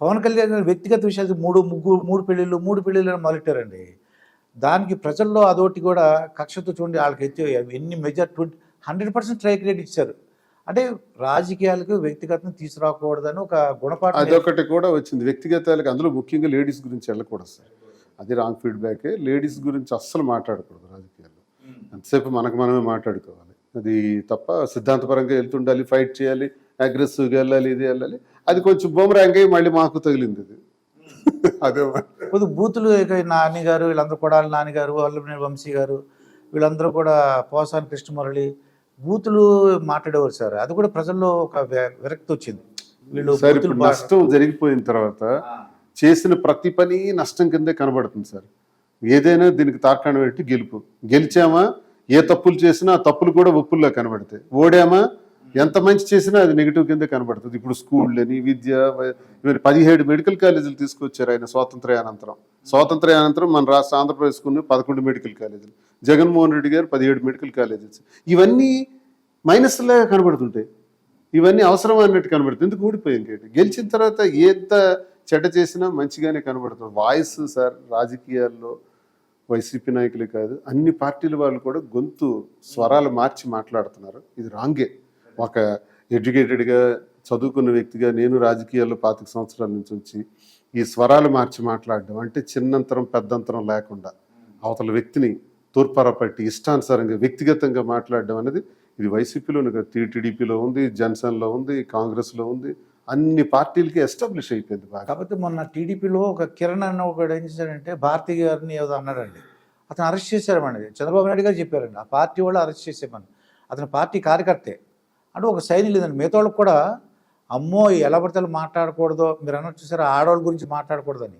పవన్ కళ్యాణ్ గారు వ్యక్తిగత విషయాలు మూడు ముగ్గురు మూడు పెళ్ళిళ్ళు మూడు పెళ్ళిళ్ళు అని మొదలెట్టారండి. దానికి ప్రజల్లో అదొకటి కూడా కక్షతో చూడండి వాళ్ళకి ఎత్తి ఎన్ని major twenty hundred percent try credit ఇచ్చారు. అంటే రాజకీయాలకు వ్యక్తిగతం తీసుకురాకూడదని ఒక గుణపాఠం అదొకటి కూడా వచ్చింది. వ్యక్తిగతాలకు అందులో ముఖ్యంగా లేడీస్ గురించి వెళ్ళకూడదు సార్. అది రాంగ్ ఫీడ్బ్యాకే. లేడీస్ గురించి అస్సలు మాట్లాడకూడదు రాజకీయాల్లో. ఎంతసేపు మనకు మనమే మాట్లాడుకోవాలి. అది తప్ప సిద్ధాంతపరంగా వెళ్తుండాలి ఫైట్ చేయాలి అగ్రెసివ్గా వెళ్ళాలి ఇది వెళ్ళాలి. అది కొంచెం బూమరాంగ్ అయ్యి మళ్ళీ మాకు తగిలింది అది అదే. కొద్ది బూతులు ఇక నాని గారు వీళ్ళందరూ కూడా నాని గారు వల్లభనేని వంశీ గారు వీళ్ళందరూ కూడా పోసాని కృష్ణమురళి బూతులు మాట్లాడేవారు సార్. అది కూడా ప్రజల్లో ఒక విరక్తి వచ్చింది. వీళ్ళు సార్ ఇప్పుడు నష్టం జరిగిపోయిన తర్వాత చేసిన ప్రతి పని నష్టం కిందే కనబడుతుంది సార్. ఏదైనా దీనికి తార్కాణం పెట్టి గెలుపు. గెలిచామా? ఏ తప్పులు చేసినా ఆ తప్పులు కూడా ఒప్పుల్లో కనబడతాయి. ఓడామా? ఎంత మంచి చేసినా అది నెగిటివ్ కింద కనబడుతుంది. ఇప్పుడు స్కూళ్ళని విద్య ఇవన్నీ పదిహేడు మెడికల్ కాలేజీలు తీసుకొచ్చారు ఆయన స్వాతంత్ర్యానంతరం. స్వాతంత్ర్యానంతరం మన రాష్ట్ర ఆంధ్రప్రదేశ్కున్న పదకొండు మెడికల్ కాలేజీలు జగన్మోహన్ రెడ్డి గారు పదిహేడు మెడికల్ కాలేజెస్ ఇవన్నీ మైనస్లాగా కనబడుతుంటాయి. ఇవన్నీ అవసరం అన్నట్టు కనబడుతుంది. ఎందుకు ఊడిపోయింది గెలిచిన తర్వాత ఎంత చెడ్డ చేసినా మంచిగానే కనబడుతుంది. వాయిస్ సార్ రాజకీయాల్లో వైసీపీ నాయకులే కాదు అన్ని పార్టీల వాళ్ళు కూడా గొంతు స్వరాలు మార్చి మాట్లాడుతున్నారు. ఇది రాంగే ఒక ఎడ్యుకేటెడ్గా చదువుకున్న వ్యక్తిగా నేను రాజకీయాల్లో పాతిక సంవత్సరాల నుంచి వచ్చి ఈ స్వరాలు మార్చి మాట్లాడడం అంటే చిన్నంతరం పెద్దంతరం లేకుండా అవతల వ్యక్తిని తూర్పరపట్టి ఇష్టానుసారంగా వ్యక్తిగతంగా మాట్లాడడం అనేది ఇది వైసీపీలోని కాదు. టీడీపీలో ఉంది జనసేనలో ఉంది కాంగ్రెస్లో ఉంది అన్ని పార్టీలకి ఎస్టాబ్లిష్ అయిపోయింది బాగా. కాకపోతే మొన్న టీడీపీలో ఒక కిరణ్ అన్న ఒకడు ఏం చేశాడంటే భారతి గారిని ఏదో అన్నాడండి. అతను అరెస్ట్ చేశారమండి చంద్రబాబు నాయుడు గారు చెప్పారండి ఆ పార్టీ వాళ్ళు అరెస్ట్ చేసేమని అతను పార్టీ కార్యకర్తే. అంటే ఒక శైలి లేదండి. మిగతా వాళ్ళకి కూడా అమ్మో ఎలా పడితే మాట్లాడకూడదో మీరు అన్నట్టు చూసారా ఆడవాళ్ళ గురించి మాట్లాడకూడదని.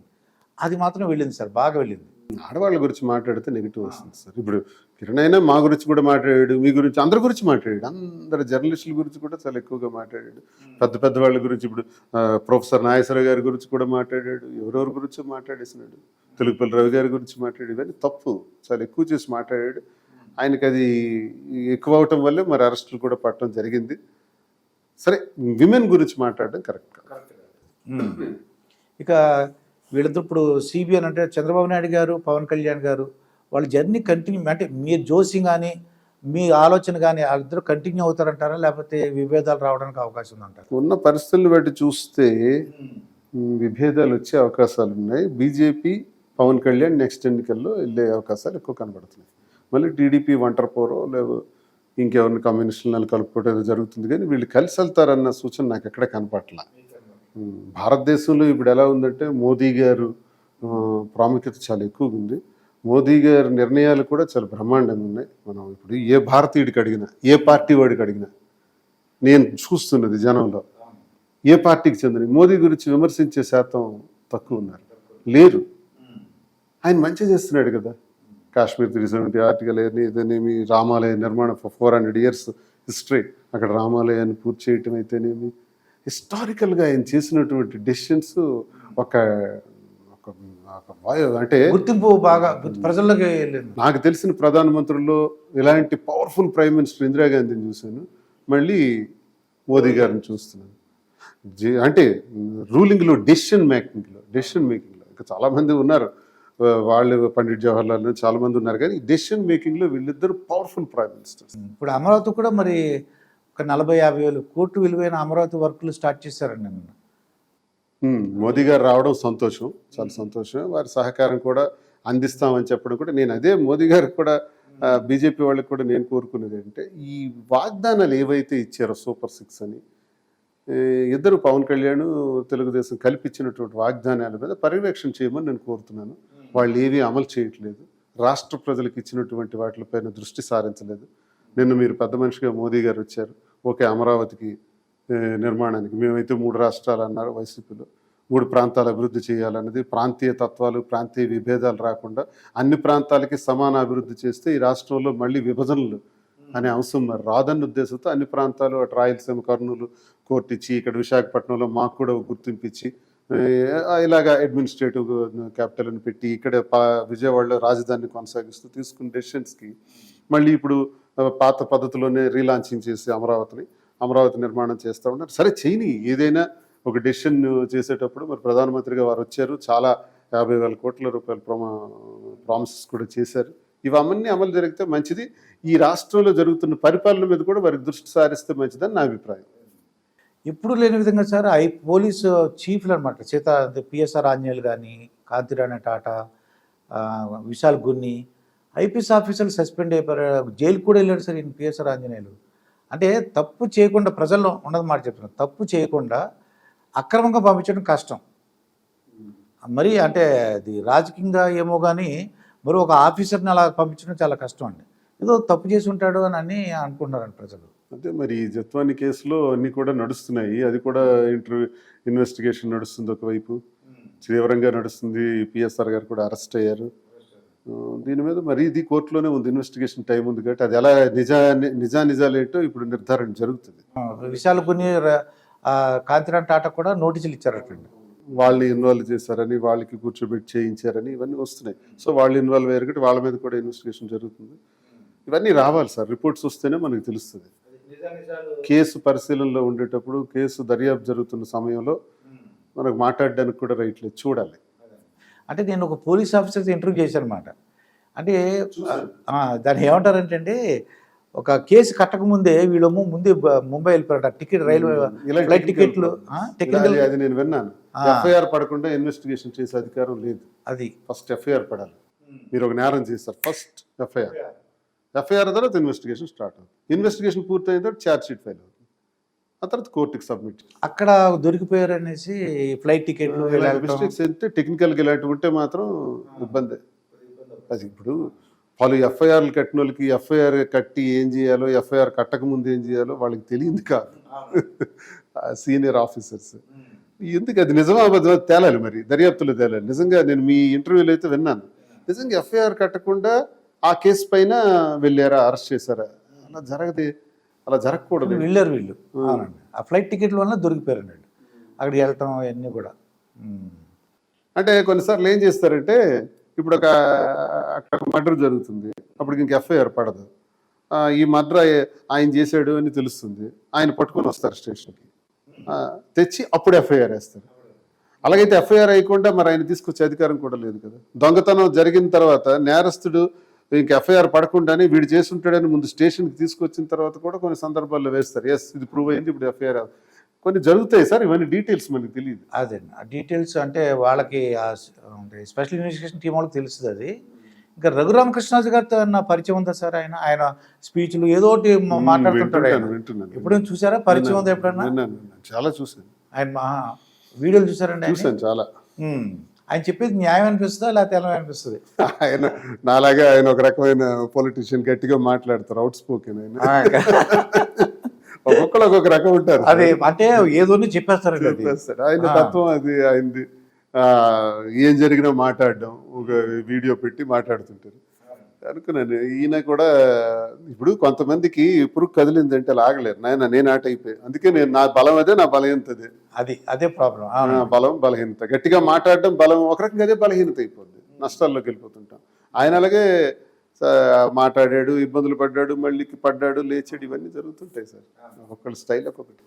అది మాత్రం వెళ్ళింది సార్ బాగా వెళ్ళింది. ఆడవాళ్ళ గురించి మాట్లాడితే నెగిటివ్ వస్తుంది సార్. ఇప్పుడు కిరణ్ అయినా మా గురించి కూడా మాట్లాడాడు మీ గురించి అందరి గురించి మాట్లాడాడు. అందరు జర్నలిస్టుల గురించి కూడా చాలా ఎక్కువగా మాట్లాడాడు. పెద్ద పెద్ద వాళ్ళ గురించి ఇప్పుడు ప్రొఫెసర్ నాగేశ్వర గారి గురించి కూడా మాట్లాడాడు ఎవరెవరి గురించో మాట్లాడేసినాడు. తెలుగుపల్లి రవి గారి గురించి మాట్లాడాడు. ఇవన్నీ తప్పు చాలా ఎక్కువ చేసి మాట్లాడాడు. ఆయనకి అది ఎక్కువ అవటం వల్లే మరి అరెస్టులు కూడా పట్టడం జరిగింది. సరే విమెన్ గురించి మాట్లాడడం కరెక్ట్ కాదు. ఇక వీళ్ళతో ఇప్పుడు సిబిఎన్ అంటే చంద్రబాబు నాయుడు గారు పవన్ కళ్యాణ్ గారు వాళ్ళ జర్నీ కంటిన్యూ అంటే మీ జోసి కానీ మీ ఆలోచన కానీ వాళ్ళిద్దరు కంటిన్యూ అవుతారంటారా? లేకపోతే విభేదాలు రావడానికి అవకాశం ఉందంటారా? ఉన్న పరిస్థితులను బట్టి చూస్తే విభేదాలు వచ్చే అవకాశాలు ఉన్నాయి. బీజేపీ పవన్ కళ్యాణ్ నెక్స్ట్ ఎన్నికల్లో వెళ్ళే అవకాశాలు ఎక్కువ కనబడుతున్నాయి. మళ్ళీ టీడీపీ ఒంటరి పోరో లేవు ఇంకెవరిని కమ్యూనిస్టులను కలుపుకోవడం ఏదో జరుగుతుంది. కానీ వీళ్ళు కలిసి వెళ్తారన్న సూచన నాకు ఎక్కడ కనపట్ల భారతదేశంలో ఇప్పుడు ఎలా ఉందంటే మోదీ గారు ప్రాముఖ్యత చాలా ఎక్కువగా ఉంది. మోదీ గారి నిర్ణయాలు కూడా చాలా బ్రహ్మాండంగా ఉన్నాయి. మనం ఇప్పుడు ఏ భారతీయుడికి అడిగినా ఏ పార్టీ వాడికి అడిగినా నేను చూస్తున్నది జనంలో ఏ పార్టీకి చెందిన మోదీ గురించి విమర్శించే శాతం తక్కువ ఉన్నారు. లేరు. ఆయన మంచి చేస్తున్నాడు కదా. కాశ్మీర్ త్రీ సెవెంటీ ఆర్టికల్ ఏదైతేనేమి రామాలయ నిర్మాణం ఫోర్ హండ్రెడ్ ఇయర్స్ హిస్టరీ అక్కడ రామాలయాన్ని పూర్తి చేయటం అయితేనేమి? హిస్టారికల్గా ఆయన చేసినటువంటి డెసిషన్స్ ఒక అంటే గుర్తింపు బాగా ప్రజల్లోకి నాకు తెలిసిన ప్రధానమంత్రుల్లో ఇలాంటి పవర్ఫుల్ ప్రైమ్ మినిస్టర్ ఇందిరాగాంధీని చూశాను. మళ్ళీ మోదీ గారిని చూస్తున్నాను. అంటే రూలింగ్లో డెసిషన్ మేకింగ్లో డెసిషన్ మేకింగ్లో ఇంకా చాలామంది ఉన్నారు. వాళ్ళు పండిట్ జవహర్లాల్ నెహ్రూ చాలా మంది ఉన్నారు. కానీ డెసిషన్ మేకింగ్లో వీళ్ళిద్దరు పవర్ఫుల్ ప్రైమ్ మినిస్టర్స్ ఇప్పుడు అమరావతి కూడా మరి ఒక నలభై యాభై వేలు కోట్లు విలువైన అమరావతి వర్కులు స్టార్ట్ చేశారండి నిన్న. మోదీ గారు రావడం సంతోషం చాలా సంతోషం. వారి సహకారం కూడా అందిస్తామని చెప్పడం కూడా నేను అదే మోదీ గారికి కూడా బీజేపీ వాళ్ళకి కూడా నేను కోరుకునేది ఏంటంటే ఈ వాగ్దానాలు ఏవైతే ఇచ్చారో సూపర్ సిక్స్ అని ఇద్దరు పవన్ కళ్యాణ్ తెలుగుదేశం కల్పించినటువంటి వాగ్దానాల మీద పర్యవేక్షణ చేయమని నేను కోరుతున్నాను. వాళ్ళు ఏవి అమలు చేయట్లేదు. రాష్ట్ర ప్రజలకు ఇచ్చినటువంటి వాటిపైన దృష్టి సారించలేదు. నిన్న మీరు పెద్ద మనిషిగా మోదీ గారు వచ్చారు. ఓకే అమరావతికి నిర్మాణానికి. మేమైతే మూడు రాష్ట్రాలు అన్నారు వైసీపీలో. మూడు ప్రాంతాలు అభివృద్ధి చేయాలన్నది ప్రాంతీయ తత్వాలు ప్రాంతీయ విభేదాలు రాకుండా అన్ని ప్రాంతాలకి సమాన అభివృద్ధి చేస్తే ఈ రాష్ట్రంలో మళ్ళీ విభజనలు అనే అంశం మరి రాదన్న ఉద్దేశంతో అన్ని ప్రాంతాలు అటు రాయలసీమ కర్నూలు కోర్టు ఇచ్చి ఇక్కడ విశాఖపట్నంలో మాకు కూడా గుర్తింపు ఇచ్చి ఇలాగా అడ్మినిస్ట్రేటివ్ క్యాపిటల్ అని పెట్టి ఇక్కడ పా విజయవాడలో రాజధానిని కొనసాగిస్తూ తీసుకున్న డెసిషన్స్కి మళ్ళీ ఇప్పుడు పాత పద్ధతిలోనే రీలాంచింగ్ చేసి అమరావతిని అమరావతి నిర్మాణం చేస్తూ ఉన్నారు. సరే చేయని ఏదైనా ఒక డెసిషన్ చేసేటప్పుడు మరి ప్రధానమంత్రిగా వారు వచ్చారు. చాలా యాభై వేల కోట్ల రూపాయల ప్రొమా ప్రామిసెస్ కూడా చేశారు. ఇవన్నీ అమలు జరిగితే మంచిది. ఈ రాష్ట్రంలో జరుగుతున్న పరిపాలన మీద కూడా వారికి దృష్టి సారిస్తే మంచిదని నా అభిప్రాయం. ఎప్పుడు లేని విధంగా సార్ ఐ పోలీసు చీఫ్లు అనమాట Sita P S R Anjaneyulu కానీ కాంతిరాణి టాటా విశాల్ గున్ని ఐపీఎస్ ఆఫీసర్లు సస్పెండ్ అయిపోయారు. జైలు కూడా వెళ్ళాడు సార్ ఈయన పిఎస్ఆర్ ఆంజనేయులు. అంటే తప్పు చేయకుండా ప్రజల్లో ఉన్నది మాట చెప్తున్నాను తప్పు చేయకుండా అక్రమంగా పంపించడం కష్టం. మరి అంటే అది రాజకీయంగా ఏమో కానీ మరి ఒక ఆఫీసర్ని అలా పంపించడం చాలా కష్టం అండి. ఏదో తప్పు చేసి ఉంటాడు అని అని అనుకుంటున్నారండి ప్రజలు. అంటే మరి ఈ జత్వాని కేసులో అన్ని కూడా నడుస్తున్నాయి. అది కూడా ఇంటర్వ్యూ ఇన్వెస్టిగేషన్ నడుస్తుంది ఒకవైపు. తీవ్రంగా నడుస్తుంది. పిఎస్ఆర్ గారు కూడా అరెస్ట్ అయ్యారు. దీని మీద మరి ఇది కోర్టులోనే ఉంది. ఇన్వెస్టిగేషన్ టైం ఉంది కాబట్టి అది ఎలా నిజా నిజా నిజాలేంటో ఇప్పుడు నిర్ధారణ జరుగుతుంది. విశాల్ ఆ, కాంతిరామ్ టాటా కూడా నోటీసులు ఇచ్చారటండి. వాళ్ళని ఇన్వాల్వ్ చేశారని వాళ్ళకి కూర్చోబెట్టి చేయించారని ఇవన్నీ వస్తున్నాయి. సో వాళ్ళు ఇన్వాల్వ్ అయ్యారు కాబట్టి వాళ్ళ మీద కూడా ఇన్వెస్టిగేషన్ జరుగుతుంది. ఇవన్నీ రావాలి సార్. రిపోర్ట్స్ వస్తేనే మనకు తెలుస్తుంది. కేసు పరిశీలనలో ఉండేటప్పుడు కేసు దర్యాప్తు జరుగుతున్న సమయంలో మనకు మాట్లాడడానికి కూడా రైట్ లేదు చూడాలి. అంటే నేను ఒక పోలీస్ ఆఫీసర్తో ఇంటర్వ్యూ చేశానమాట అంటే ఆ, దాన్ని ఏమంటారంటే ఒక కేసు కట్టకముందే వీళ్ళేమో ముందే ముంబై వెళ్ళిపోయారట. టికెట్ రైల్వే ఫ్లైట్ టికెట్లు టెక్నికల్ అది- నేను విన్నాను. ఎఫ్ఐఆర్ పడకుండా ఇన్వెస్టిగేషన్ చేసే అధికారం లేదు. అది. ఫస్ట్ ఎఫ్ఐఆర్ పడాలి. మీరు ఒక నేరం చేస్తారు ఫస్ట్ ఎఫ్ఐఆర్. ఎఫ్ఐఆర్ తర్వాత ఇన్వెస్టిగేషన్ స్టార్ట్ అవుతుంది. ఇన్వెస్టిగేషన్ పూర్తయిన తర్వాత ఛార్జ్ షీట్ ఫైల్ అవుతుంది. ఆ తర్వాత కోర్టుకి సబ్మిట్ అక్కడ దొరికిపోయారు అనేసి ఫ్లైట్ టికెట్లు వెళ్ళటం. మిస్టేక్స్ అయితే టెక్నికల్గా ఇలాంటివి ఉంటే మాత్రం ఇబ్బంది. అది ఇప్పుడు వాళ్ళు ఎఫ్ఐఆర్లు కట్టిన వాళ్ళకి ఎఫ్ఐఆర్ కట్టి ఏం చేయాలో ఎఫ్ఐఆర్ కట్టక ముందు ఏం చేయాలో వాళ్ళకి తెలియదు కాదు. సీనియర్ ఆఫీసర్స్ ఎందుకు అది నిజమా తేలాలి మరి. దర్యాప్తులో తేలాలి. నిజంగా నేను మీ ఇంటర్వ్యూలో అయితే విన్నాను. నిజంగా ఎఫ్ఐఆర్ కట్టకుండా ఆ కేసు పైన వెళ్ళారా అరెస్ట్ చేశారా? అలా జరగదు అలా జరగకూడదు వెళ్ళారు వీళ్ళు. అవునండి. ఆ ఫ్లైట్ టికెట్ల వల్ల దొరికిపోయారండి వీళ్ళు. అక్కడికి వెళ్ళటం అవన్నీ కూడా. అంటే కొన్నిసార్లు ఏం చేస్తారంటే ఇప్పుడు ఒక అక్కడ మర్డర్ జరుగుతుంది. అప్పుడు ఇంక ఎఫ్ఐఆర్ పడదు ఈ మర్డర్ ఆయన చేశాడు అని తెలుస్తుంది. ఆయన పట్టుకొని వస్తారు స్టేషన్కి. తెచ్చి అప్పుడు ఎఫ్ఐఆర్ వేస్తారు. అలాగైతే ఎఫ్ఐఆర్ అయ్యకుండా మరి ఆయన తీసుకొచ్చే అధికారం కూడా లేదు కదా. దొంగతనం జరిగిన తర్వాత నేరస్తుడు ఇంక ఎఫ్ఐఆర్ పడకుండానే వీడు చేసి ఉంటాడని ముందు స్టేషన్కి తీసుకొచ్చిన తర్వాత కూడా కొన్ని సందర్భాల్లో వేస్తారు. ఎస్ ఇది ప్రూవ్ అయింది ఇప్పుడు ఎఫ్ఐఆర్ కొన్ని జరుగుతాయి సార్ ఇవన్నీ డీటెయిల్స్ మనకి తెలియదు. అదే డీటెయిల్స్ అంటే వాళ్ళకి స్పెషల్ ఇన్వెస్టిగేషన్ టీం వాళ్ళకి తెలుస్తుంది అది. ఇంకా రఘురామకృష్ణరాజు గారితో నా పరిచయం ఉందా సార్ ఆయన? ఆయన స్పీచ్లు ఏదో ఒకటి మాట్లాడుతుంటాడు ఎప్పుడైనా చూసారా? పరిచయం ఉందా ఎప్పుడైనా విన్నాను విన్నాను. చాలా చూశాను. ఆయన వీడియోలు చూసారండి చూశాను చాలా. ఆయన చెప్పేది న్యాయం అనిపిస్తుందా లేకపోతే ఎలా అనిపిస్తుంది? ఆయన నాలాగే ఆయన ఒక రకమైన పొలిటీషియన్ గట్టిగా మాట్లాడతారు అవుట్ స్పోకెన్ ఆయన ఒక్కొక్కరు ఒక్కొక్క రకం ఉంటారు. అదే అంటే ఏదో చెప్పేస్తారండి అది. చెప్పేస్తారు. ఆయన. తత్వం అది ఆయనది. ఆ, ఏం జరిగినా మాట్లాడడం ఒక వీడియో పెట్టి మాట్లాడుతుంటారు. అనుకున్నాను. ఈయన కూడా ఇప్పుడు కొంతమందికి పురుగు కదిలిందంటే లాగలేరు నాయన నేను ఆట అయిపోయి. అందుకే నేను నా బలం అదే నా బలహీనత అదే అది అదే ప్రాబ్లం ఆ, బలం బలహీనత. గట్టిగా మాట్లాడడం బలం ఒక రకంగా అదే బలహీనత అయిపోద్ది. నష్టాల్లోకి వెళ్ళిపోతుంటాం. ఆయన అలాగే మాట్లాడాడు ఇబ్బందులు పడ్డాడు మళ్ళీ పడ్డాడు లేచాడు ఇవన్నీ జరుగుతుంటాయి సార్. ఒక్కొక్కళ్ళ స్టైల్ ఒక్కొక్కటి.